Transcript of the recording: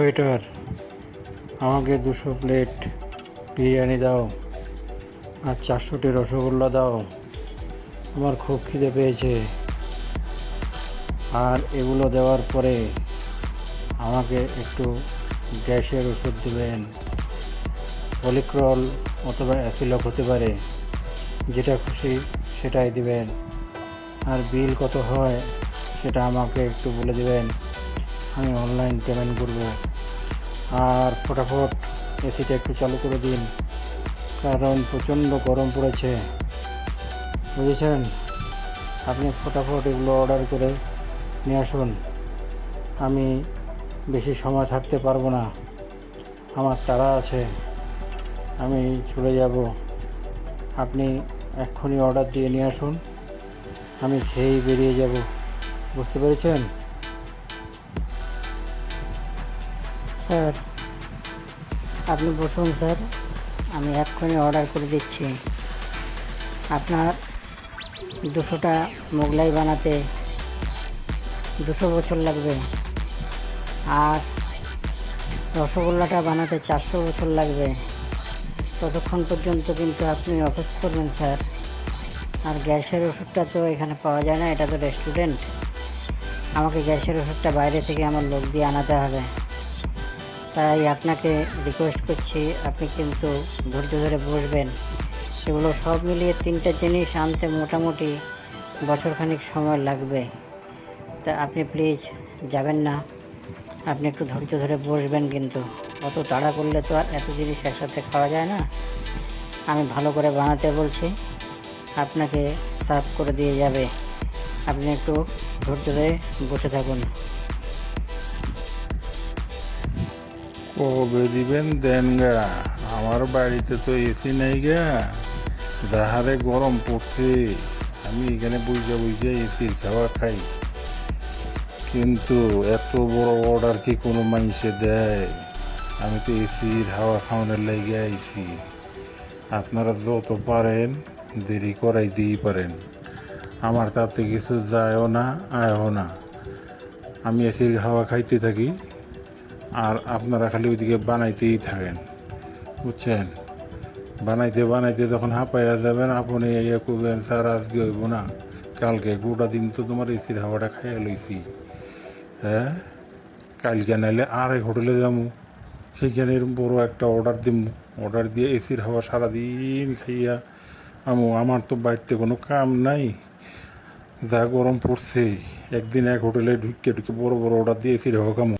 Waiter, আমাকে দুশো plate biryani দাও আর চারশোটি রসগোল্লা দাও। আমার খুব খিদে পেয়েছে। আর এগুলো দেওয়ার পরে আমাকে একটু গ্যাসের ওষুধ দেবেন। পলিক্রল অথবা অ্যাসিলক হতে পারে, যেটা খুশি সেটাই দিবেন। আর বিল কত হয় সেটা আমাকে একটু বলে দেবেন। আমি অনলাইন পেমেন্ট করব। আর ফটাফট এসিটা একটু চালু করে দিন, কারণ প্রচণ্ড গরম পড়েছে। বুঝেছেন? আপনি ফটাফট এগুলো অর্ডার করে নিয়ে আসুন। আমি বেশি সময় থাকতে পারব না। আমার তাড়া আছে। আমি চলে যাব। আপনি এক্ষুনি অর্ডার দিয়ে নিয়ে আসুন। আমি খেয়েই বেরিয়ে যাব। বুঝতে পেরেছেন? স্যার, আপনি বসুন স্যার, আমি এক্ষুনি অর্ডার করে দিচ্ছি। আপনার দুশোটা মোগলাই বানাতে দুশো বছর লাগবে, আর রসগোল্লাটা বানাতে চারশো বছর লাগবে। ততক্ষণ পর্যন্ত কিন্তু আপনি অপেক্ষা করবেন স্যার। আর গ্যাসের ওষুধটা তো এখানে পাওয়া যায় না, এটা তো রেস্টুরেন্ট আমাকে গ্যাসের ওষুধটা বাইরে থেকে আমার লোক দিয়ে আনাতে হবে। তাই আপনাকে রিকোয়েস্ট করছি, আপনি কিন্তু ধৈর্য ধরে বসবেন। সেগুলো সব মিলিয়ে তিনটা জিনিস আনতে মোটামুটি বছরখানিক সময় লাগবে। তা আপনি প্লিজ যাবেন না। আপনি একটু ধৈর্য ধরে বসবেন কিন্তু। অত তাড়া করলে তো আর এত জিনিস একসাথে খাওয়া যায় না। আমি ভালো করে বানাতে বলছি, আপনাকে সার্ভ করে দিয়ে যাবে। আপনি একটু ধৈর্য ধরে বসে থাকুন। কবে দিবেন দেন গা। আমার বাড়িতে তো এসি নাই গা। যাহারে গরম পড়ছে, আমি এখানে বুঝে বুঝে এসির খাওয়া খাই। কিন্তু এত বড় অর্ডার কি কোনো মানুষে দেয়? আমি তো এসির হাওয়া খাওয়ানোর লেগে আইছি। আপনারা যত পারেন, দেরি করাই দিই পারেন। আমার তাতে কিছু যায়ও না, আয়ও না। আমি এসির হাওয়া খাইতে থাকি। আর আপনারা খালি ওইদিকে বানাইতেই থাকেন, বুঝছেন? বানাইতে বানাইতে যখন হাঁপাইয়া যাবেন, আপনি ইয়ে করবেন, স্যার, আজকে হইব না, কালকে গোটা দিন তো তোমার এসির হাওয়াটা খাইয়া লইছি। হ্যাঁ? কালকে নাইলে আর এক হোটেলে যাব সেইখানে বড় একটা অর্ডার দিব অর্ডার দিয়ে এসির হাওয়া সারাদিন খাইয়া আমু। আমার তো বাড়িতে কোনো কাম নাই, যা গরম পড়ছে, একদিন এক হোটেলে ঢুকে ঢুকে বড় বড় অর্ডার দিয়ে এসির হাওয়া কামু